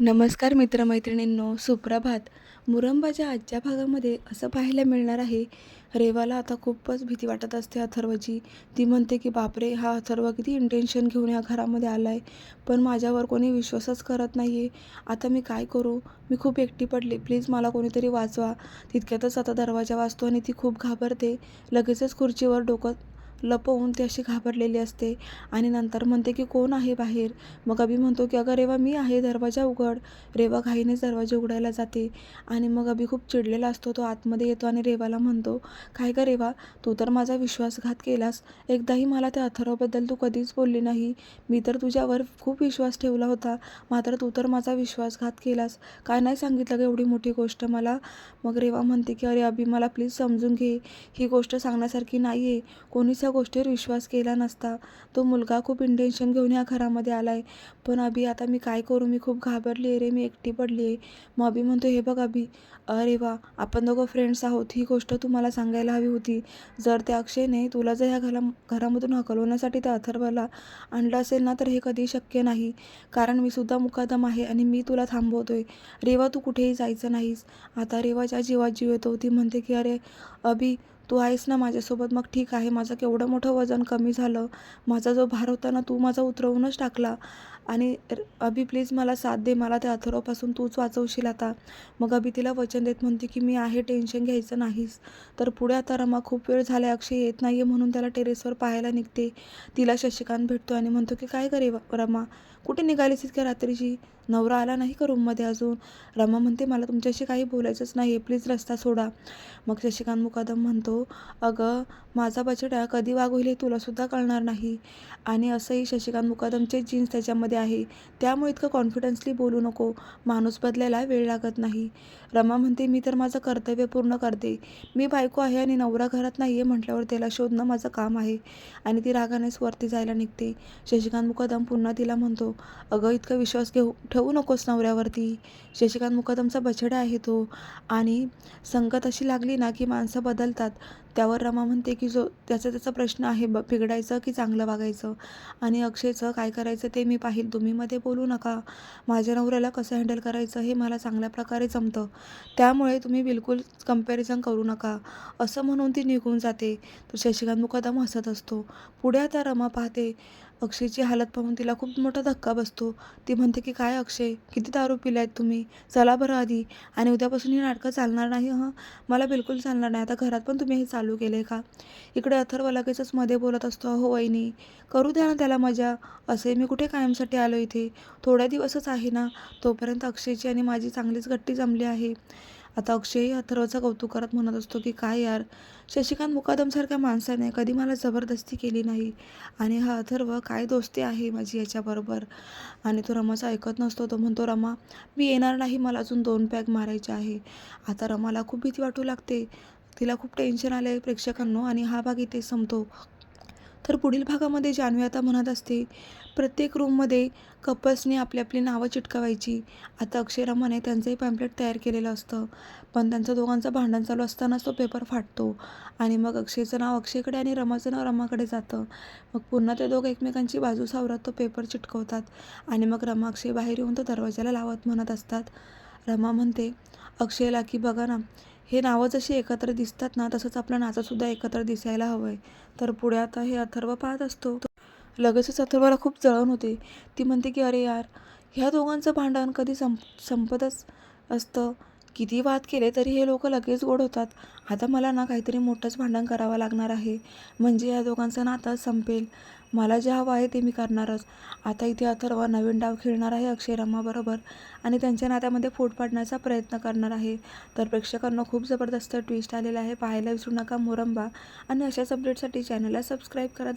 नमस्कार मित्रमैत्रिणींनो सुप्रभात. मुरंबाच्या आजच्या भागामध्ये असं पाहायला मिळणार आहे रेवाला आता खूपच भीती वाटत असते अथर्वची. ती म्हणते की बापरे हा अथर्व किती इंटेन्शन घेऊन या घरामध्ये आला आहे पण माझ्यावर कोणी विश्वासच करत नाही आहे आता मी काय करू? मी खूप एकटी पडली. प्लीज मला कोणीतरी वाचवा. तितक्यातच आता दरवाजा वाचतो आणि ती खूप घाबरते. लगेचच खुर्चीवर डोकं लपवून ती अशी घाबरलेली असते. आणि नंतर म्हणते की कोण आहे बाहेर? मग अभि म्हणतो की अगं रेवा मी आहे दरवाजा उघड. रेवा घाईनेच दरवाजा उघडायला जाते. आणि मग अभि खूप चिडलेला असतो तो आतमध्ये येतो आणि रेवाला म्हणतो काय का रेवा तू तर माझा विश्वासघात केलास. एकदाही मला त्या अथर्वबद्दल तू कधीच बोलली नाही. मी तर तुझ्यावर खूप विश्वास ठेवला होता. मात्र तू तर माझा विश्वासघात केलास. काय नाही सांगितलं गं एवढी मोठी गोष्ट मला. मग रेवा म्हणते की अरे अभि मला प्लीज समजून घे. ही गोष्ट सांगण्यासारखी नाही आहे कोणीच या गोष्टीवर विश्वास केला नसता. तो मुलगा खूप इंटेन्शन घेऊन या घरामध्ये आला आहे पण अभि आता मी काय करू? मी खूप घाबरली आहे रे. मी एकटी पडली आहे. मग अभि म्हणतो हे बघ अभि अरे वा आपण दोघं फ्रेंड्स आहोत. ही गोष्ट तुम्हाला सांगायला हवी होती. जर त्या अक्षयने तुला जर ह्या घरा घरामधून हकलवण्यासाठी त्या अथर्वला आणलं असेल ना तर हे कधी शक्य नाही. कारण मी सुद्धा मुकादम आहे आणि मी तुला थांबवतो आहे रेवा तू कुठेही जायचं नाहीस. आता रेवाच्या जीवात जीव येतो. ती म्हणते की अरे अभि तू आहेस ना माझ्यासोबत मग ठीक आहे. माझं केवढं मोठं वजन कमी झालं माझा जो भार होता ना तू माझा उतरवूनच टाकला. आणि अभि प्लीज मला साथ दे मला त्या अथरोपासून तूच वाचवशील आता. मग अभि तिला वचन देत म्हणते की मी आहे टेन्शन घ्यायचं नाहीस. तर पुढे आता रमा खूप वेळ झाला अक्षय येत नाही आहे म्हणून त्याला टेरेसवर पाहायला निघते. तिला शशिकांत भेटतो आणि म्हणतो की काय करे रमा? कुठे निघालीस इतक्या रात्रीची? नवरा आला नाही का रूममध्ये अजून? रमा म्हणते मला तुमच्याशी काही बोलायचंच नाही आहे प्लीज रस्ता सोडा. मग शशिकांत मुकादम म्हणतो अगं माझा बछडा कधी वाघ होईल हे तुलासुद्धा कळणार नाही. आणि असंही शशिकांत मुकादमचे जीन्स त्याच्यामध्ये आहे. त्यामुळे इतकं कॉन्फिडन्सली बोलू नको. माणूस बदलायला वेळ लागत नाही. रमा म्हणते मी तर माझं कर्तव्य पूर्ण करते. मी बायको आहे आणि नवरा घरात नाही आहे म्हटल्यावर त्याला शोधणं माझं काम आहे. आणि ती रागानेच वरती जायला निघते. शशिकांत मुकादम पुन्हा तिला म्हणतो अगं इतका विश्वास घेऊ ठेवू नकोस नवऱ्यावरती. शशिकांत मुकादमचा बछडा आहे तो. आणि संगत अशी लागली ना की माणसं बदलतात. त्यावर रमा म्हणते की जो त्याचा त्याचा प्रश्न आहे ब बिघडायचं की चांगलं वागायचं? आणि अक्षयचं काय करायचं ते मी पाहिल. तुम्ही मध्ये बोलू नका. माझ्या नवऱ्याला कसं हँडल करायचं हे मला चांगल्या प्रकारे जमतं. त्यामुळे तुम्ही बिलकुल कंपॅरिझन करू नका. असं म्हणून ती निघून जाते. तर शशिकांत मुकादम हसत असतो. पुढे आता रमा पाहते अक्षयची हालत पाहून तिला खूप मोठा धक्का बसतो. ती म्हणते की काय अक्षय? किती दारू पिलायत आहेत तुम्ही? चला बरं आधी. आणि उद्यापासून ही नाटकं चालणार नाही हं? मला बिलकुल चालणार नाही. आता घरात पण तुम्ही हे चालू केले का? इकडे अथर्व लगेचच मध्ये बोलत असतो हो वहिनी करू द्या ना त्याला मजा. असे मी कुठे कायमसाठी आलो इथे? थोड्या दिवसच आहे ना? तोपर्यंत अक्षयची आणि माझी चांगलीच गट्टी जमली आहे. आता अक्षयही अथर्वचं कौतुक करत म्हणत असतो की काय यार शशिकांत मुकादमसारख्या माणसाने कधी मला जबरदस्ती केली नाही. आणि हा अथर्व काय दोस्ती आहे माझी याच्याबरोबर? आणि तो रमाचा ऐकत नसतो. तो म्हणतो रमा मी येणार नाही. मला अजून दोन पॅक मारायचे आहे. आता रमाला खूप भीती वाटू लागते. तिला खूप टेन्शन आलं आहे प्रेक्षकांनो. आणि हा भाग इथे संपतो. तर पुढील भागामध्ये जान्हवी आता म्हणत असते. प्रत्येक रूममध्ये कपल्सने आपली आपली नावं चिटकवायची. आता अक्षरामाने त्यांचंही पॅम्पलेट तयार केलेलं असतं. पण त्यांचं दोघांचं भांडण चालू असतानाच तो पेपर फाटतो. आणि मग अक्षयचं नाव अक्षयकडे आणि रमाचं नाव रमाकडे जातं. मग पुन्हा ते दोघं एकमेकांची बाजू सावरत तो पेपर चिटकवतात. आणि मग रमा अक्षय बाहेर येऊन तो दरवाजाला लावत म्हणत असतात. रमा म्हणते अक्षयला की बघा ना हे नावं जशी एकत्र दिसतात ना तसंच आपलं नाचंसुद्धा एकत्र दिसायला हवं आहे तर पुढे आता हे अथर्व पाहत असतो. लगेचच अथर्वाला खूप जळण होते. ती म्हणते की अरे यार ह्या दोघांचं भांडण कधी संप संपतच असतं? किती वाद केले तरी हे लोक लगेच गोड होतात. आता मला ना काहीतरी मोठंच भांडण करावं लागणार आहे. म्हणजे या दोघांचं नातं संपेल. मला जे हवं आहे ते मी करणारच. आता इथे अथर्व नवीन डाव खेळणार आहे अक्षयरामाबरोबर आणि त्यांच्या नात्यामध्ये फूट पाडण्याचा प्रयत्न करणार आहे. तर प्रेक्षकांना खूप जबरदस्त ट्विस्ट आलेला आहे. पाहायला विसरू नका मोरंबा. आणि अशाच अपडेटसाठी चॅनलला सबस्क्राईब करा.